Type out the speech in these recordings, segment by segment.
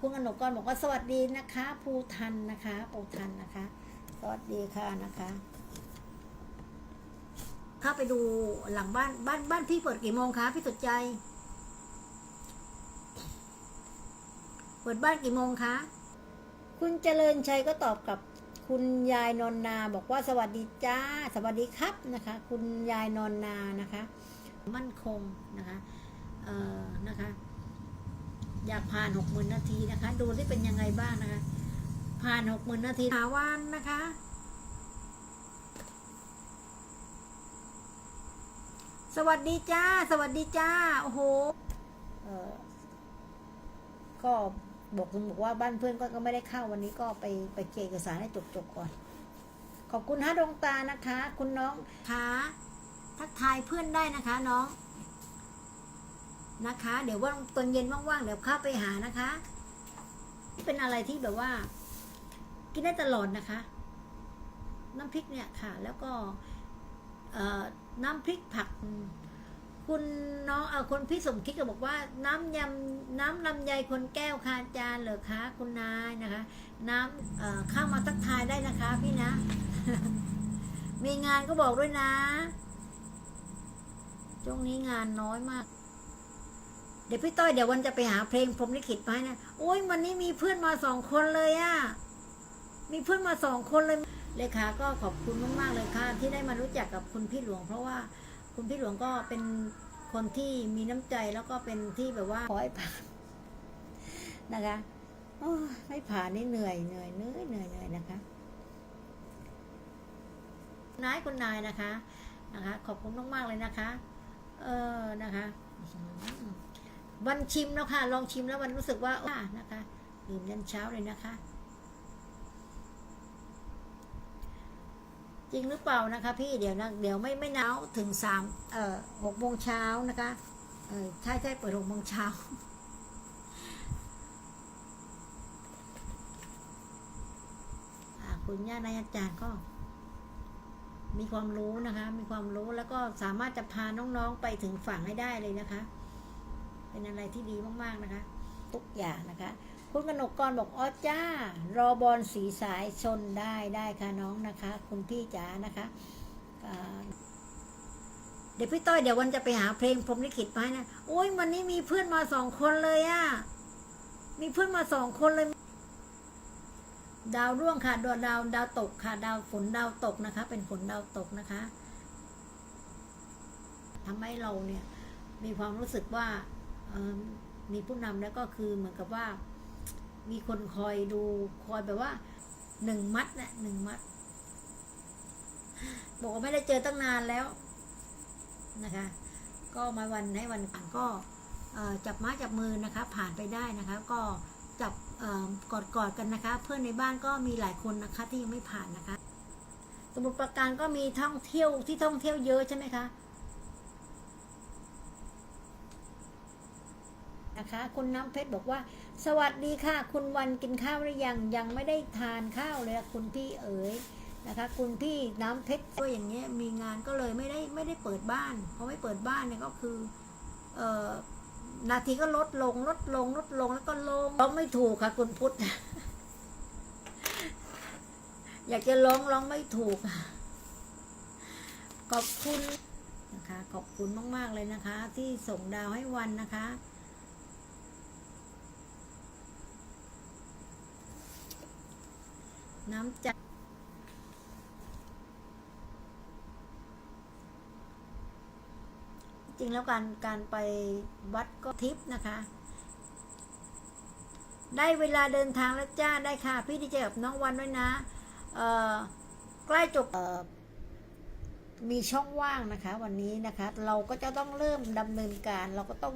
คุณกนกกรบอกว่าสวัสดีนะคะภูทันนะคะภูทันนะคะ สวัสดีค่ะนะคะ เข้าไปดูหลังบ้านบ้านบ้านพี่เปิดกี่โมงคะพี่สุดใจเปิดบ้านกี่โมงคะคุณเจริญชัยก็ตอบกับคุณยายนนนาบอกว่าสวัสดีจ้า สวัสดีครับนะคะ คุณยายนนนานะคะ มั่นคงนะคะเอ่อนะคะ อยากผ่านหกหมื่นนาทีนะคะ ดูที่เป็นยังไงบ้างนะคะ ผ่านหกหมื่นนาทีหาวันนะคะ สวัสดีจ้า สวัสดีจ้า โอ้โหเออก็บอกคุณบอกว่าบ้านเพื่อนก็ก็ไม่ได้เข้าวันนี้ก็ไปไปเกยเอกสารให้จบๆก่อน ขอบคุณฮะดวงตานะคะ คุณน้องคะทักทายเพื่อนได้นะคะ น้อง นะคะ เดี๋ยวว่าตอนเย็นว่างๆเดี๋ยวข้าไปหานะคะเป็นอะไรที่แบบว่า กินได้ตลอดนะคะ น้ำพริกเนี่ยค่ะ แล้วก็น้ำพริกผัก คุณน้องอคนพี่สมคิดก็บอกว่า น้ำยำน้ำลำไยคนแก้วคาจานเหรอคะคุณนายนะคะ น้ำเข้ามาทักทายได้นะคะ พี่นะ มีงานก็บอกด้วยนะช่วงนี้งานน้อยมาก เดี๋ยวพี่ต้อยเดี๋ยววันจะไปหาเพลงพรมลิขิตไปนะโอ้ยวันนี้มีเพื่อนมาสองคนเลยอะมีเพื่อนมาสองคนเลยเลขาก็ขอบคุณมากๆเลยค่ะ ที่ได้มารู้จักกับคุณพี่หลวง เพราะว่าคุณพี่หลวงก็เป็นคนที่มีน้ำใจแล้วก็เป็นที่แบบว่าขอให้ผ่านนะคะโอ้ไม่ผ่านนี่เหนื่อยเหนื่อยเหนื่อยเหนื่อยเหนื่อยนะคะนายคุณนายนะคะนะคะ ขอบคุณมากๆเลยนะคะ เออนะคะ วันชิมแล้วค่ะ ลองชิมแล้ววันรู้สึกว่าอ่านะคะดื่มยันเช้าเลยนะคะ จริงหรือเปล่านะคะ พี่เดี๋ยวนะเดี๋ยวไม่ไม่หนาวถึงสามเอ่อหกโมงเช้านะคะเออใช่ใช่เปิดหกโมงเช้าอ่าคุณย่านายอาจารย์ก็มีความรู้นะคะ มีความรู้แล้วก็สามารถจะพาน้องๆไปถึงฝั่งให้ได้เลยนะคะ เป็นอะไรที่ดีมากๆนะคะ ทุกอย่างนะคะ คุณกนกกรบอกอ๋อจ้า รอบอลสีสายชนได้ได้ค่ะน้องนะคะ คุณพี่จ๋านะคะเดี๋ยวพี่ต้อยเดี๋ยววันจะไปหาเพลงพรมลิขิตไปนะโอ้ยวันนี้มีเพื่อนมาสองคนเลยอะมีเพื่อนมาสองคนเลย ดาวร่วงค่ะดาวดาวดาวตกค่ะ ดาวฝนดาวตกนะคะ เป็นฝนดาวตกนะคะทำให้เราเนี่ย มีความรู้สึกว่า มีผู้นำแล้วก็คือเหมือนกับว่า มีคนคอยดูคอยแบบว่าหนึ่งมัดนะหนึ่งมัด บอกว่าไม่ได้เจอตั้งนานแล้วนะคะ ก็มาวันให้วันผ่านก็จับไม้จับมือนะคะ ผ่านไปได้นะคะ ก็จับอกอดกอดกันนะคะ เพื่อนในบ้านก็มีหลายคนนะคะที่ยังไม่ผ่านนะคะ สมุทรปราการก็มีท่องเที่ยวที่ท่องเที่ยวเยอะใช่ไหมคะ นะคะ คุณน้ำเพชรบอกว่า สวัสดีค่ะ คุณวันกินข้าวหรือยังยังไม่ได้ทานข้าวเลยคุณพี่เอ๋ยนะคะ คุณพี่น้ำเพชรก็อย่างเงี้ยมีงานก็เลยไม่ได้ไม่ได้เปิดบ้านเพราะไม่เปิดบ้านเนี่ยก็คือเอ่อนาทีก็ลดลงลดลงลดลงแล้วก็ลงร้องไม่ถูกค่ะ คุณพุทธอยากจะร้องร้องไม่ถูกขอบคุณนะคะ ขอบคุณมาก ๆ เลยนะคะ ที่ส่งดาวให้วันนะคะ น้ำใจจริงแล้วการการไปวัดก็ทิพย์นะคะ ได้เวลาเดินทางแล้วจ้าได้ค่ะ พี่ดีเจกับน้องวันด้วยนะใกล้จบมีช่องว่างนะคะ วันนี้นะคะ เราก็จะต้องเริ่มดำเนินการ เราก็ต้อง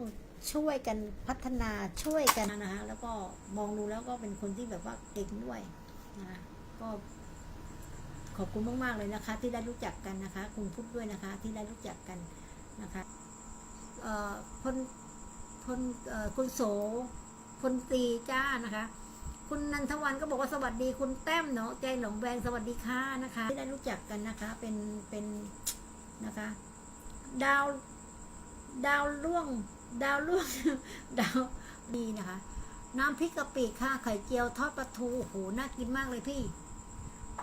ช่วยกันพัฒนาช่วยกันนะคะแล้วก็มองดูแล้วก็เป็นคนที่แบบว่าเก่งด้วยนะคะ ก็ขอบคุณมาก ๆ เลยนะคะ ที่ได้รู้จักกันนะคะคุณพุทธด้วยนะคะ ที่ได้รู้จักกันนะคะเอ่อพลพลคุณโสพลตีจ้านะคะ คุณนันทวันก็บอกว่าสวัสดีคุณแต้มเนาะใจหลงแวงสวัสดีค่ะนะคะ ที่ได้รู้จักกันนะคะ เป็นเป็นนะคะ ดาว ดาวล่วง ดาวล่วง ดาวดีนะคะ น้ำพริกกะปิค่ะไข่เจียวทอดปลาทูโอ้โหน่ากินมากเลยพี่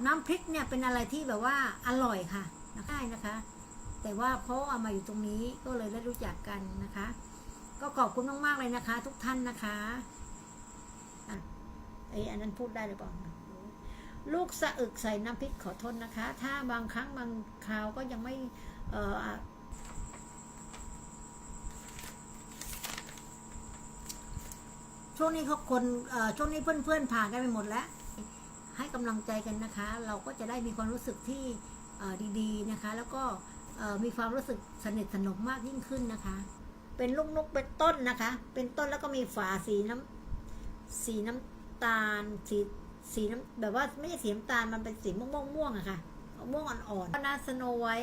น้ำพริกเนี่ยเป็นอะไรที่แบบว่าอร่อยค่ะได้นะคะ แต่ว่าเพราะเอามาอยู่ตรงนี้ก็เลยได้รู้จักกันนะคะ ก็ขอบคุณมากๆเลยนะคะ ทุกท่านนะคะอะไออันนั้นพูดได้หรือเปล่าลูกสะอึกใส่น้ำพริกขอโทษนะคะ ถ้าบางครั้งบางคราวก็ยังไม่เออช่วงนี้เขาคนเออช่วงนี้เพื่อนๆผ่านกันไปหมดแล้ว ให้กำลังใจกันนะคะ เราก็จะได้มีความรู้สึกที่ดีๆนะคะ แล้วก็มีความรู้สึกสนิทสนมมากยิ่งขึ้นนะคะ เป็นลูกนกเป็นต้นนะคะ เป็นต้นแล้วก็มีฝาสีน้ำสีน้ำตาลสีสีน้ำแบบว่าไม่ใช่สีน้ำตาลมันเป็นสีม่วงม่วงๆอะค่ะม่วงอ่อนๆนาสโนไว้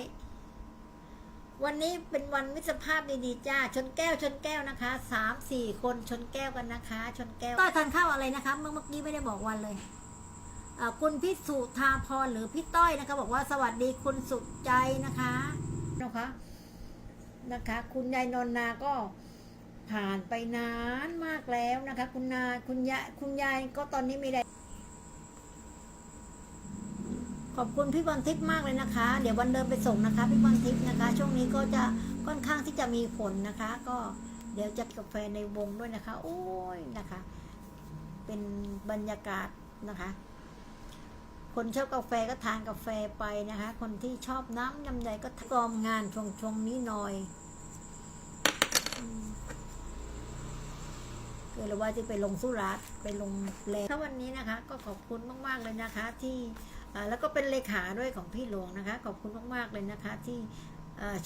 วันนี้เป็นวันมิตรภาพดีๆจ้า ชนแก้วชนแก้วนะคะสามสี่คนชนแก้วกันนะคะ ชนแก้วต้อยทานข้าวอะไรนะคะ เมื่อเมื่อกี้ไม่ได้บอกวันเลย คุณพิสุธาพรหรือพี่ต้อยนะคะ บอกว่าสวัสดีคุณสุดใจนะคะนะคะนะคะ คุณยายนนนาก็ผ่านไปนานมากแล้วนะคะ คุณนาคุณยายคุณยายก็ตอนนี้ไม่ได้ขอบคุณพี่บอลทิพย์มากเลยนะคะ เดี๋ยววันเดินไปส่งนะคะพี่บอลทิพย์นะคะ ช่วงนี้ก็จะค่อนข้างที่จะมีฝนนะคะ ก็เดี๋ยวจะกาแฟในวงด้วยนะคะ โอ้ยนะคะ เป็นบรรยากาศนะคะ คนชอบกาแฟก็ทานกาแฟไปนะคะ คนที่ชอบน้ำยำใดก็กอมงานชงชงนี้หน่อยอืมเกิดว่าที่ไปลงสุราษฎร์ไปลงแลถ้าวันนี้นะคะ ก็ขอบคุณมากๆเลยนะคะ ที่แล้วก็เป็นเลขาด้วยของพี่หลวงนะคะ ขอบคุณมากๆเลยนะคะ ที่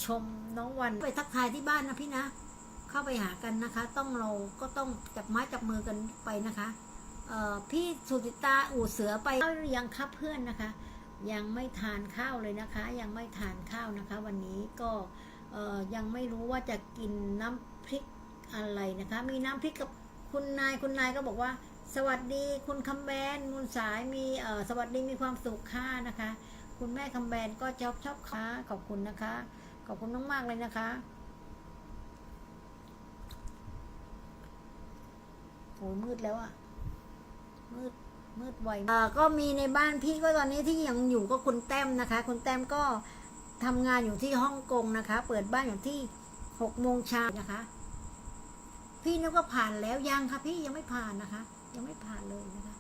ชมน้องวันไปทักทายที่บ้านนะพี่นะ เข้าไปหากันนะคะ ต้องเราก็ต้องจับไม้จับมือกันไปนะคะ พี่สุจิตาอู่เสือไปยังครับเพื่อนนะคะ ยังไม่ทานข้าวเลยนะคะ ยังไม่ทานข้าวนะคะ วันนี้ก็ยังไม่รู้ว่าจะกินน้ำพริกอะไรนะคะ มีน้ำพริกกับคุณนายคุณนายก็บอกว่า สวัสดีคุณคำแบนคุณสายมีสวัสดีมีความสุขค่ะนะคะ คุณแม่คำแบนก็ชอบชอบค่ะขอบคุณนะคะ ขอบคุณมากๆเลยนะคะโหมืดแล้วอะ มืดมืดไวเอ่อก็มีในบ้านพี่ก็ตอนนี้ที่ยังอยู่ก็คุณแต้มนะคะ คุณแต้มก็ทำงานอยู่ที่ฮ่องกงนะคะ เปิดบ้านอยู่ที่หกโมงเช้านะคะ พี่นึกว่าผ่านแล้วยังค่ะ พี่ยังไม่ผ่านนะคะ ยังไม่ผ่านเลยนะคะ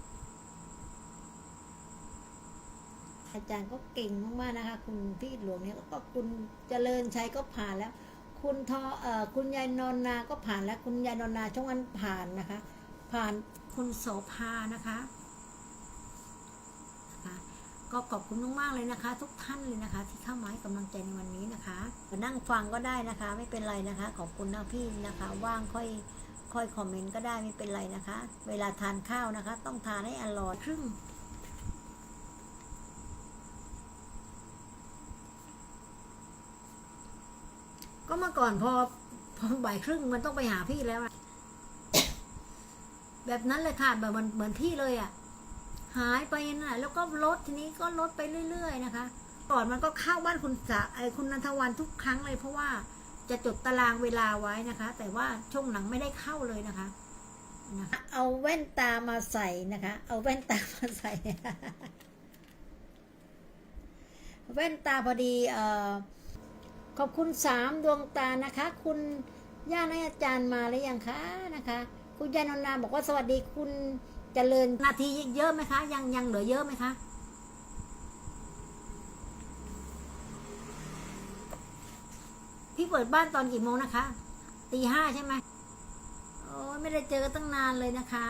อาจารย์ก็เก่งมากๆนะคะ คุณพี่หลวงเนี่ยก็คุณเจริญชัยก็ผ่านแล้ว คุณทอเอ่อคุณยายนนนาก็ผ่านแล้ว คุณยายนนนาช่วงวันผ่านนะคะ ผ่าน คุณโสภานะคะนะคะก็ขอบคุณมากๆเลยนะคะ ทุกท่านเลยนะคะ ที่เข้ามาให้กำลังใจในวันนี้นะคะนั่งฟังก็ได้นะคะ ไม่เป็นไรนะคะ ขอบคุณนะพี่นะคะ ว่างค่อยค่อยคอมเมนต์ก็ได้ไม่เป็นไรนะคะ เวลาทานข้าวนะคะ ต้องทานให้อร่อยครึ่งก็เมื่อก่อนพอพอบ่ายครึ่งมันต้องไปหาพี่แล้วอะ แบบนั้นเลยค่ะแบบมันเหมือนพี่เลยอะ่ะ หายไปนะแล้วก็ลดทีนี้ก็ลดไปเรื่อย ๆ นะคะก่อนมันก็เข้าบ้านคุณสะไอคุณนันทวันทุกครั้งเลย เพราะว่าจะจดตารางเวลาไว้นะคะ แต่ว่าช่วงหลังไม่ได้เข้าเลยนะคะนะคะเอาแว่นตามาใส่นะคะ เอาแว่นตามาใส่ แว่นตาพอดีเอ่อขอบคุณสามดวงตานะคะ คุณย่าในอาจารย์มาหรือยังคะนะคะ คุณยายนนนาบอกว่าสวัสดีคุณเจริญนาทีเยอะไหมคะ ยังยังเหลือเยอะไหมคะพี่เปิดบ้านตอนกี่โมงนะคะ ตีห้าใช่ไหมโอ้ไม่ได้เจอกันตั้งนานเลยนะคะ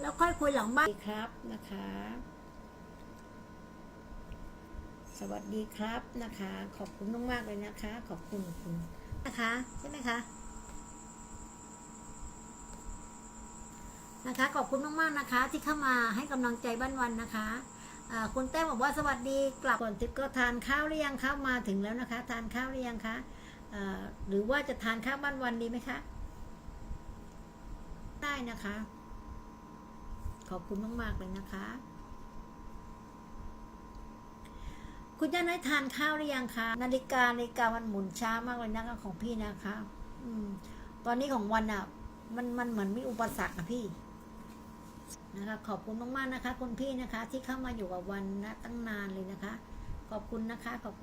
แล้วค่อยคุยหลังบ้านครับนะคะ สวัสดีครับนะคะ ขอบคุณมากๆเลยนะคะ ขอบคุณคุณ นะคะ ใช่ไหมคะนะคะขอบคุณมากๆนะคะ ที่เข้ามาให้กำลังใจบ้านวันนะคะคุณแต้มบอกว่าสวัสดีกลับก่อนทิพย์ก็ทานข้าวหรือยังคะมาถึงแล้วนะคะ ทานข้าวหรือยังคะหรือว่าจะทานข้าวบ้านวันดีไหมคะได้นะคะ ขอบคุณมากๆเลยนะคะ คุณย่าได้ทานข้าวหรือยังคะ นาฬิกานาฬิกามันหมุนช้ามากเลยนะคะของพี่นะคะ อืม ตอนนี้ของวันอะ มันมันเหมือนมีอุปสรรคอะพี่ นะคะ ขอบคุณมากๆนะคะ คุณพี่นะคะ ที่เข้ามาอยู่กับวันนะตั้งนานเลยนะคะ ขอบคุณนะคะขอบคุณ